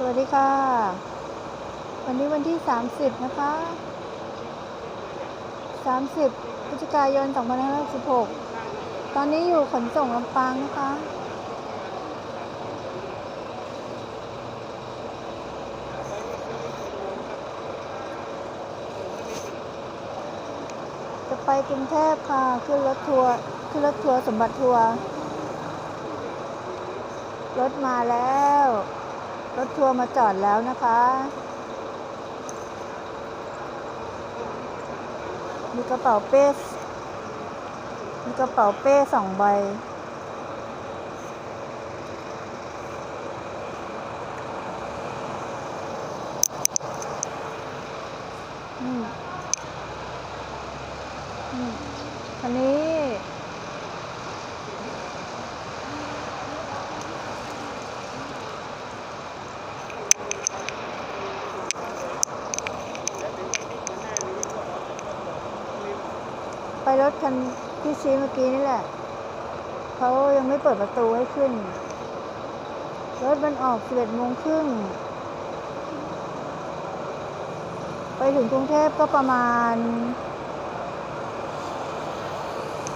สวัสดีค่ะ วันนี้วันที่ 30 นะคะ 30พฤศจิกายน2516ตอนนี้อยู่ขนส่งลำปางนะคะ จะไปกรุงเทพค่ะ ขึ้นรถทัวร์ขึ้นรถทัวร์สมบัติทัวร์รถมาแล้ว ทัวร์มาจอดแล้วนะคะ มีกระเป๋าเป้ มีกระเป๋าเป้สองใบอืมอืมคันนี้ ไปรถคันที่ชี้เมื่อกี้นี่แหละเขายังไม่เปิดประตูให้ขึ้น รถมันออก11โมงครึ่ง ไปถึงกรุงเทพก็ประมาณ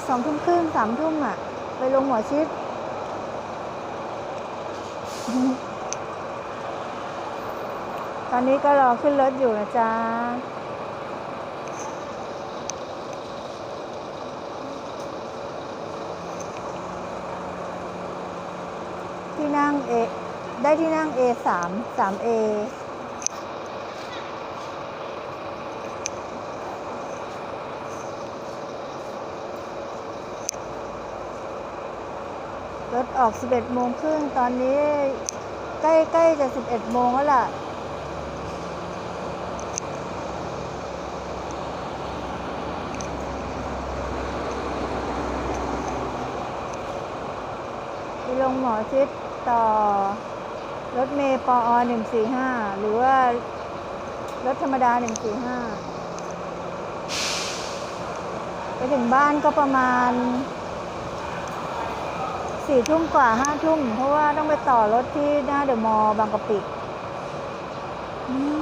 สองทุ่มครึ่งสามทุ่มอะ ไปลงหัวชิด ตอนนี้ก็รอขึ้นรถอยู่นะจ๊ะ ที่นั่งเอได้ที่นั่ง A สามสาม A รถออก 11 โมงครึ่ง ตอนนี้ใกล้ใกล้จะ 11 โมงแล้วล่ะ ไปลงหมอชิดต่อ รถเมย์ปอ145 หรือว่า รถธรรมดา 145 ไปถึงบ้านก็ประมาณสี่ทุ่มกว่าห้าทุ่มเพราะว่าต้องไปต่อรถที่หน้าเดอะมอลล์บางกะปิอืม